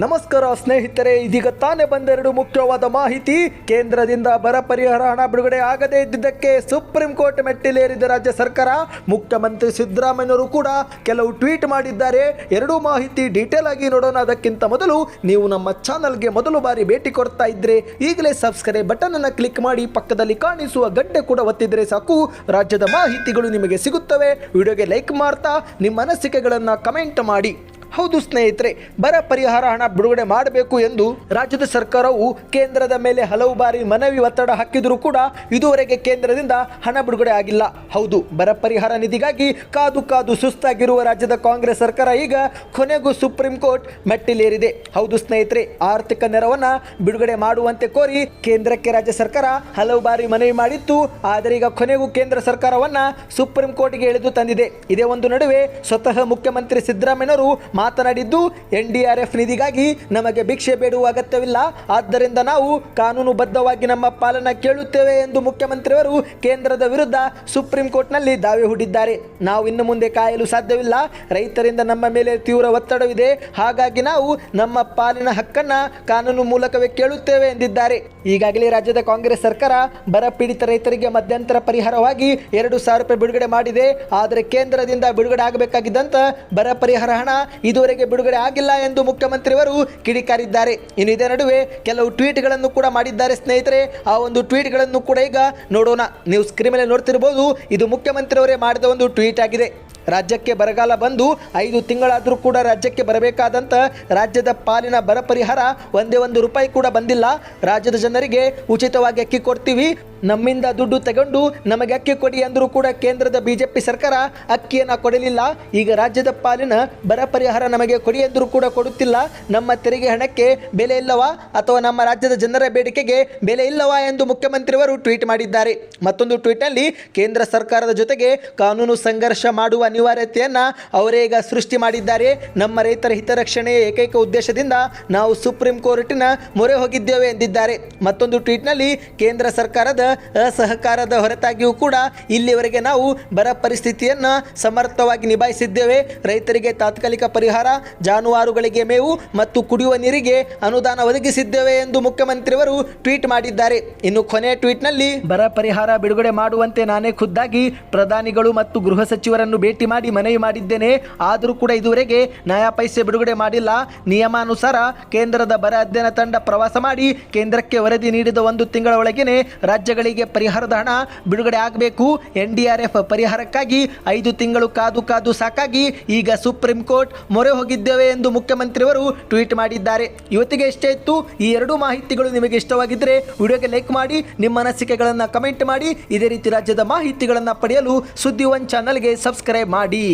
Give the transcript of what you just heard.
ನಮಸ್ಕಾರ ಸ್ನೇಹಿತರೆ, ಇದೀಗ ತಾನೇ ಬಂದೆರಡು ಮುಖ್ಯವಾದ ಮಾಹಿತಿ. ಕೇಂದ್ರದಿಂದ ಬರ ಪರಿಹಾರ ಹಣ ಬಿಡುಗಡೆ ಆಗದೇ ಇದ್ದಿದ್ದಕ್ಕೆ ಸುಪ್ರೀಂ ಕೋರ್ಟ್ ಮೆಟ್ಟಿಲೇರಿದ ರಾಜ್ಯ ಸರ್ಕಾರ. ಮುಖ್ಯಮಂತ್ರಿ ಸಿದ್ದರಾಮಯ್ಯವರು ಕೂಡ ಕೆಲವು ಟ್ವೀಟ್ ಮಾಡಿದ್ದಾರೆ. ಎರಡೂ ಮಾಹಿತಿ ಡೀಟೇಲ್ ಆಗಿ ನೋಡೋಣ. ಅದಕ್ಕಿಂತ ಮೊದಲು ನೀವು ನಮ್ಮ ಚಾನಲ್ಗೆ ಮೊದಲು ಬಾರಿ ಭೇಟಿ ಕೊಡ್ತಾ ಇದ್ರೆ ಈಗಲೇ ಸಬ್ಸ್ಕ್ರೈಬ್ ಬಟನ್ ಅನ್ನು ಕ್ಲಿಕ್ ಮಾಡಿ ಪಕ್ಕದಲ್ಲಿ ಕಾಣಿಸುವ ಗಡ್ಡೆ ಕೂಡ ಒತ್ತಿದ್ರೆ ಸಾಕು. ರಾಜ್ಯದ ಮಾಹಿತಿಗಳು ನಿಮಗೆ ಸಿಗುತ್ತವೆ. ವಿಡಿಯೋಗೆ ಲೈಕ್ ಮಾಡ್ತಾ ನಿಮ್ಮ ಅನಿಸಿಕೆಗಳನ್ನು ಕಮೆಂಟ್ ಮಾಡಿ. ಹೌದು ಸ್ನೇಹಿತರೆ, ಬರ ಪರಿಹಾರ ಹಣ ಬಿಡುಗಡೆ ಮಾಡಬೇಕು ಎಂದು ರಾಜ್ಯದ ಸರ್ಕಾರವು ಕೇಂದ್ರದ ಮೇಲೆ ಹಲವು ಬಾರಿ ಮನವಿ ಒತ್ತಡ ಹಾಕಿದರೂ ಕೂಡ ಇದುವರೆಗೆ ಕೇಂದ್ರದಿಂದ ಹಣ ಬಿಡುಗಡೆ ಆಗಿಲ್ಲ. ಹೌದು, ಬರ ಪರಿಹಾರ ನಿಧಿಗಾಗಿ ಕಾದು ಕಾದು ಸುಸ್ತಾಗಿರುವ ರಾಜ್ಯದ ಕಾಂಗ್ರೆಸ್ ಸರ್ಕಾರ ಈಗ ಕೊನೆಗೂ ಸುಪ್ರೀಂ ಕೋರ್ಟ್ ಮೆಟ್ಟಿಲೇರಿದೆ. ಹೌದು ಸ್ನೇಹಿತರೆ, ಆರ್ಥಿಕ ನೆರವನ್ನ ಬಿಡುಗಡೆ ಮಾಡುವಂತೆ ಕೋರಿ ಕೇಂದ್ರಕ್ಕೆ ರಾಜ್ಯ ಸರ್ಕಾರ ಹಲವು ಬಾರಿ ಮನವಿ ಮಾಡಿತ್ತು. ಆದರೆ ಈಗ ಕೊನೆಗೂ ಕೇಂದ್ರ ಸರ್ಕಾರವನ್ನ ಸುಪ್ರೀಂ ಕೋರ್ಟ್ಗೆ ಎಳೆದು ತಂದಿದೆ. ಇದೇ ಒಂದು ನಡುವೆ ಸ್ವತಃ ಮುಖ್ಯಮಂತ್ರಿ ಸಿದ್ದರಾಮಯ್ಯನವರು ಮಾತನಾಡಿದ್ದು ಎನ್ ಡಿ ಆರ್ ಎಫ್ ನಿಧಿಗಾಗಿ ನಮಗೆ ಭಿಕ್ಷೆ ಬೇಡುವ ಅಗತ್ಯವಿಲ್ಲ. ಆದ್ದರಿಂದ ನಾವು ಕಾನೂನುಬದ್ಧವಾಗಿ ನಮ್ಮ ಪಾಲನ ಕೇಳುತ್ತೇವೆ ಎಂದು ಮುಖ್ಯಮಂತ್ರಿಯವರು ಕೇಂದ್ರದ ವಿರುದ್ಧ ಸುಪ್ರೀಂ ಕೋರ್ಟ್ನಲ್ಲಿ ದಾವೆ ಹೂಡಿದ್ದಾರೆ. ನಾವು ಇನ್ನು ಮುಂದೆ ಕಾಯಲು ಸಾಧ್ಯವಿಲ್ಲ. ರೈತರಿಂದ ನಮ್ಮ ಮೇಲೆ ತೀವ್ರ ಒತ್ತಡವಿದೆ. ಹಾಗಾಗಿ ನಾವು ನಮ್ಮ ಪಾಲಿನ ಹಕ್ಕನ್ನ ಕಾನೂನು ಮೂಲಕವೇ ಕೇಳುತ್ತೇವೆ ಎಂದಿದ್ದಾರೆ. ಈಗಾಗಲೇ ರಾಜ್ಯದ ಕಾಂಗ್ರೆಸ್ ಸರ್ಕಾರ ಬರ ಪೀಡಿತ ರೈತರಿಗೆ ಮಧ್ಯಂತರ ಪರಿಹಾರವಾಗಿ ಎರಡು ಸಾವಿರ ರೂಪಾಯಿ ಬಿಡುಗಡೆ ಮಾಡಿದೆ. ಆದರೆ ಕೇಂದ್ರದಿಂದ ಬಿಡುಗಡೆ ಆಗಬೇಕಾಗಿದ್ದಂತ ಬರ ಪರಿಹಾರ ಹಣ ಇದುವರೆಗೆ ಬಿಡುಗಡೆ ಆಗಿಲ್ಲ ಎಂದು ಮುಖ್ಯಮಂತ್ರಿಯವರು ಕಿಡಿಕಾರಿದ್ದಾರೆ. ಇನ್ನು ಇದೇ ನಡುವೆ ಕೆಲವು ಟ್ವೀಟ್ಗಳನ್ನು ಕೂಡ ಮಾಡಿದ್ದಾರೆ ಸ್ನೇಹಿತರೆ. ಆ ಒಂದು ಟ್ವೀಟ್ಗಳನ್ನು ಕೂಡ ಈಗ ನೋಡೋಣ. ನೀವು ಸ್ಕ್ರೀನ್ ಮೇಲೆ ನೋಡ್ತಿರ್ಬೋದು, ಇದು ಮುಖ್ಯಮಂತ್ರಿಯವರೇ ಮಾಡಿದ ಒಂದು ಟ್ವೀಟ್ ಆಗಿದೆ. ರಾಜ್ಯಕ್ಕೆ ಬರಗಾಲ ಬಂದು ಐದು ತಿಂಗಳಾದರೂ ಕೂಡ ರಾಜ್ಯಕ್ಕೆ ಬರಬೇಕಾದಂಥ ರಾಜ್ಯದ ಪಾಲಿನ ಬರ ಪರಿಹಾರ ಒಂದೇ ಒಂದು ರೂಪಾಯಿ ಕೂಡ ಬಂದಿಲ್ಲ. ರಾಜ್ಯದ ಜನರಿಗೆ ಉಚಿತವಾಗಿ ಅಕ್ಕಿ ಕೊಡ್ತೀವಿ. ನಮ್ಮಿಂದ ದುಡ್ಡು ತಗೊಂಡು ನಮಗೆ ಅಕ್ಕಿ ಕೊಡಿ ಅಂದರೂ ಕೂಡ ಕೇಂದ್ರದ ಬಿಜೆಪಿ ಸರ್ಕಾರ ಅಕ್ಕಿಯನ್ನು ಕೊಡಲಿಲ್ಲ. ಈಗ ರಾಜ್ಯದ ಪಾಲಿನ ಬರ ಪರಿಹಾರ ನಮಗೆ ಕೊಡಿ ಎಂದರೂ ಕೂಡ ಕೊಡುತ್ತಿಲ್ಲ. ನಮ್ಮ ತೆರಿಗೆ ಹಣಕ್ಕೆ ಬೆಲೆ ಇಲ್ಲವಾ ಅಥವಾ ನಮ್ಮ ರಾಜ್ಯದ ಜನರ ಬೇಡಿಕೆಗೆ ಬೆಲೆ ಇಲ್ಲವಾ ಎಂದು ಮುಖ್ಯಮಂತ್ರಿಯವರು ಟ್ವೀಟ್ ಮಾಡಿದ್ದಾರೆ. ಮತ್ತೊಂದು ಟ್ವೀಟ್ನಲ್ಲಿ ಕೇಂದ್ರ ಸರ್ಕಾರದ ಜೊತೆಗೆ ಕಾನೂನು ಸಂಘರ್ಷ ಮಾಡುವ ಅನಿವಾರ್ಯತೆಯನ್ನು ಅವರೇ ಈಗ ಸೃಷ್ಟಿ ಮಾಡಿದ್ದಾರೆ. ನಮ್ಮ ರೈತರ ಹಿತರಕ್ಷಣೆಯ ಏಕೈಕ ಉದ್ದೇಶದಿಂದ ನಾವು ಸುಪ್ರೀಂ ಕೋರ್ಟಿನ ಮೊರೆ ಹೋಗಿದ್ದೇವೆ ಎಂದಿದ್ದಾರೆ. ಮತ್ತೊಂದು ಟ್ವೀಟ್ನಲ್ಲಿ ಕೇಂದ್ರ ಸರ್ಕಾರದ ಅಸಹಕಾರದ ಹೊರತಾಗಿಯೂ ಕೂಡ ಇಲ್ಲಿವರೆಗೆ ನಾವು ಬರ ಪರಿಸ್ಥಿತಿಯನ್ನು ಸಮರ್ಥವಾಗಿ ನಿಭಾಯಿಸಿದ್ದೇವೆ. ರೈತರಿಗೆ ತಾತ್ಕಾಲಿಕ ಪರಿಹಾರ, ಜಾನುವಾರುಗಳಿಗೆ ಮೇವು ಮತ್ತು ಕುಡಿಯುವ ನೀರಿಗೆ ಅನುದಾನ ಒದಗಿಸಿದ್ದೇವೆ ಎಂದು ಮುಖ್ಯಮಂತ್ರಿಯವರು ಟ್ವೀಟ್ ಮಾಡಿದ್ದಾರೆ. ಇನ್ನು ಕೊನೆಯ ಟ್ವೀಟ್ನಲ್ಲಿ ಬರ ಪರಿಹಾರ ಬಿಡುಗಡೆ ಮಾಡುವಂತೆ ನಾನೇ ಖುದ್ದಾಗಿ ಪ್ರಧಾನಿಗಳು ಮತ್ತು ಗೃಹ ಸಚಿವರನ್ನು ಭೇಟಿ ಮಾಡಿ ಮನವಿ ಮಾಡಿದ್ದೇನೆ. ಆದರೂ ಕೂಡ ಇದುವರೆಗೆ ನಯಾ ಪೈಸೆ ಬಿಡುಗಡೆ ಮಾಡಿಲ್ಲ. ನಿಯಮಾನುಸಾರ ಕೇಂದ್ರದ ಬರ ಅಧ್ಯಯನ ತಂಡ ಪ್ರವಾಸ ಮಾಡಿ ಕೇಂದ್ರಕ್ಕೆ ವರದಿ ನೀಡಿದ ಒಂದು ತಿಂಗಳ ಒಳಗೇನೆ ರಾಜ್ಯಗಳಿಗೆ ಪರಿಹಾರದ ಹಣ ಬಿಡುಗಡೆ ಆಗಬೇಕು. ಎನ್ ಡಿ ಆರ್ ಎಫ್ ಪರಿಹಾರಕ್ಕಾಗಿ ಐದು ತಿಂಗಳು ಕಾದು ಕಾದು ಸಾಕಾಗಿ ಈಗ ಸುಪ್ರೀಂ ಕೋರ್ಟ್ ಮೊರೆ ಹೋಗಿದ್ದೇವೆ ಎಂದು ಮುಖ್ಯಮಂತ್ರಿಯವರು ಟ್ವೀಟ್ ಮಾಡಿದ್ದಾರೆ. ಇವತ್ತಿಗೆ ಇಷ್ಟೇ ಇತ್ತು, ಈ ಎರಡೂ ಮಾಹಿತಿಗಳು ನಿಮಗೆ ಇಷ್ಟವಾಗಿದ್ದರೆ ವಿಡಿಯೋಗೆ ಲೈಕ್ ಮಾಡಿ, ನಿಮ್ಮ ಅನಿಸಿಕೆಗಳನ್ನು ಕಮೆಂಟ್ ಮಾಡಿ, ಇದೇ ರೀತಿ ರಾಜ್ಯದ ಮಾಹಿತಿಗಳನ್ನು ಪಡೆಯಲು ಸುದ್ದಿ ಒನ್ ಚಾನಲ್ಗೆ ಸಬ್ಸ್ಕ್ರೈಬ್ ಮಾಡಿ